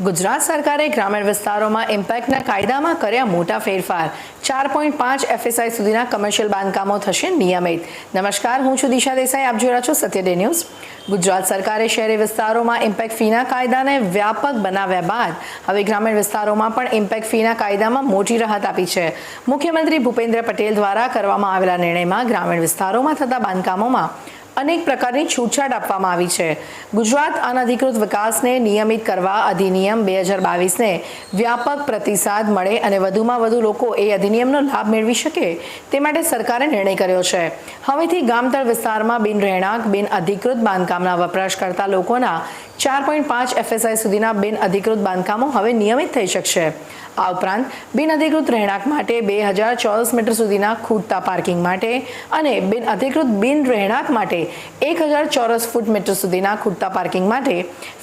ગુજરાત સરકારે ગ્રામીણ વિસ્તારોમાં ઇમ્પેક્ટના કાયદામાં કર્યા મોટા ફેરફાર. ચાર પોઈન્ટ પાંચ એફએસઆઈ સુધીના કમર્શિયલ બાંધકામો થશે નિયમિત. નમસ્કાર, હું છું દિશા દેસાઈ. આપ જોઈ રહ્યા છો સત્ય ડે ન્યૂઝ. ગુજરાત સરકારે શહેરી વિસ્તારોમાં ઇમ્પેક્ટ ફીના કાયદાને વ્યાપક બનાવ્યા બાદ હવે ગ્રામીણ વિસ્તારોમાં પણ ઇમ્પેક્ટ ફીના કાયદામાં મોટી રાહત આપી છે. મુખ્યમંત્રી ભૂપેન્દ્ર પટેલ દ્વારા કરવામાં આવેલા નિર્ણયમાં ગ્રામીણ વિસ્તારોમાં થતા બાંધકામોમાં અનેક પ્રકારની છૂટછાટ આપવામાં આવી છે. ગુજરાત અનધિકૃત વિકાસને નિયમિત કરવા અધિનિયમ બે હજાર બાવીસને વ્યાપક પ્રતિસાદ મળે અને વધુમાં વધુ લોકો એ અધિનિયમનો લાભ મેળવી શકે તે માટે સરકારે નિર્ણય કર્યો છે. હવેથી ગામતળ વિસ્તારમાં બિન રહેણાંક, બિન અધિકૃત બાંધકામના વપરાશ કરતા લોકોના ચાર પોઈન્ટ પાંચ એફએસઆઈ સુધીના બિન અધિકૃત બાંધકામો હવે નિયમિત થઈ શકશે. આ ઉપરાંત બિન અધિકૃત રહેણાંક માટે બે હજાર ચોરસ મીટર સુધીના ખૂટતા પાર્કિંગ માટે અને બિન અધિકૃત બિન રહેણાંક માટે એક હજાર ચોરસ ફૂટ મીટર સુધીના ખૂટતા પાર્કિંગ માટે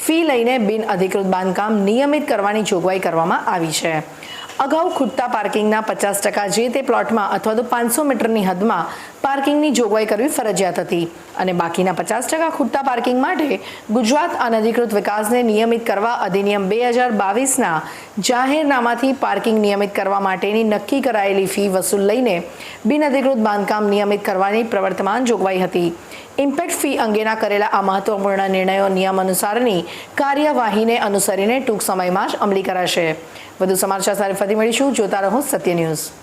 ફી લઈને બિન અધિકૃત બાંધકામ નિયમિત કરવાની જોગવાઈ કરવામાં આવી છે. અગાઉ ખૂટતા પાર્કિંગના પચાસ ટકા જે તે પ્લોટમાં અથવા તો પાંચસો મીટરની હદમાં પાર્કિંગની જોગવાઈ કરવી ફરજિયાત હતી અને બાકીના પચાસ ટકા ખૂટતા પાર્કિંગ માટે ગુજરાત અનધિકૃત વિકાસને નિયમિત કરવા અધિનિયમ બે હજાર બાવીસના જાહેરનામાથી પાર્કિંગ નિયમિત કરવા માટેની નક્કી કરાયેલી ફી વસૂલ લઈને બિનઅધિકૃત બાંધકામ નિયમિત કરવાની પ્રવર્તમાન જોગવાઈ હતી. ઇમ્પેક્ટ ફી અંગેના કરેલા આ મહત્વપૂર્ણ નિર્ણયો નિયમ અનુસારની કાર્યવાહીને અનુસરીને ટૂંક સમયમાં જ અમલી કરાશે. વધુ સમાચાર સાથે ફરી મળીશું. જોતા રહો સત્ય ન્યૂઝ.